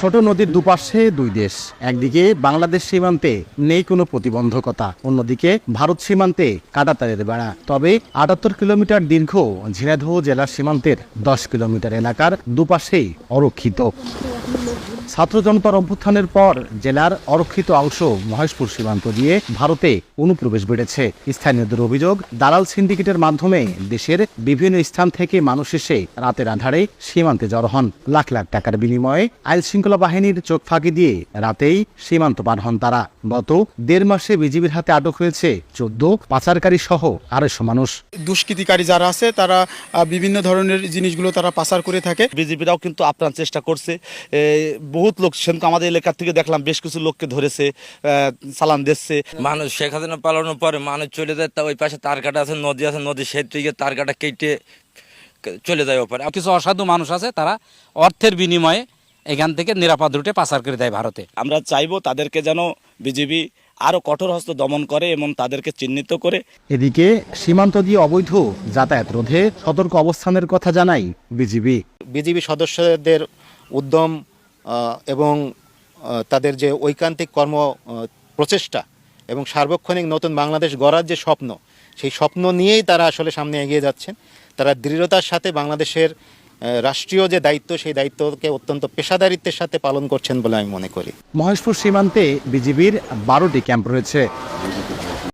ছোট নদীর দুপাশে দুই দেশ, একদিকে বাংলাদেশ সীমান্তে নেই কোনো প্রতিবন্ধকতা, অন্যদিকে ভারত সীমান্তে কাটাতারের বেড়া। তবে আটাত্তর কিলোমিটার দীর্ঘ ঝিনাইদহ জেলার সীমান্তের দশ কিলোমিটার এলাকার দুপাশেই অরক্ষিত। ছাত্র জনতার অভ্যুত্থানের পর জেলার অরক্ষিত অংশ মহেশপুর সীমান্ত দিয়ে ভারতে অনুপ্রবেশ বেড়েছে। স্থানীয়দের অভিযোগ দালাল সিন্ডিকেটের মাধ্যমে দেশের বিভিন্ন স্থান থেকে মানুষ এসে রাতের আধারে সীমান্তে জড়ো হন। লাখ লাখ টাকার বিনিময়ে আইন শৃঙ্খলা বাহিনীর চোখ ফাঁকি দিয়ে রাতেই সীমান্ত পার হন তারা। গত দেড় মাসে বিজিবির হাতে আটক হয়েছে চোদ্দ পাচারকারী সহ আড়াইশো মানুষ। দুষ্কৃতিকারী যারা আছে তারা বিভিন্ন ধরনের জিনিসগুলো তারা পাচার করে থাকে। বিজেপিরাও কিন্তু আপ্রাণ চেষ্টা করছে বহুত লোক সেদিন আমাদের এলাকার থেকে দেখলাম বেশ কিছু লোককে ধরেছে চালান দিচ্ছে। মানুষ শেখ হাসিনা পালানোর পরে মানুষ চলে যায় তা ওই পাশে তার কাটা আছে নদী আছে নদী সেই থেকে তার কাটা কেটে চলে যায় ওপরে। কিছু অসাধু মানুষ আছে তারা অর্থের বিনিময়ে এখান থেকে নিরাপদ রুটে পাচার করে দেয় ভারতে। আমরা চাইব তাদেরকে যেন বিজেপি আরও কঠোর হস্ত দমন করে এবং তাদেরকে চিহ্নিত করে। এদিকে সীমান্ত দিয়ে অবৈধ যাতায়াত রোধে সতর্ক অবস্থানের কথা জানাই বিজিবি। বিজিবি সদস্যদের উদ্যম এবং তাদের যে ঐকান্তিক কর্ম প্রচেষ্টা এবং সার্বক্ষণিক নতুন বাংলাদেশ গড়ার যে স্বপ্ন, সেই স্বপ্ন নিয়েই তারা আসলে সামনে এগিয়ে যাচ্ছেন। তারা দৃঢ়তার সাথে বাংলাদেশের রাষ্ট্রীয় যে দায়িত্ব, সেই দায়িত্বকে অত্যন্ত পেশাদারিত্বের সাথে পালন করছেন বলে আমি মনে করি। মহেশপুর সীমান্তে বিজিবির বারোটি ক্যাম্প রয়েছে।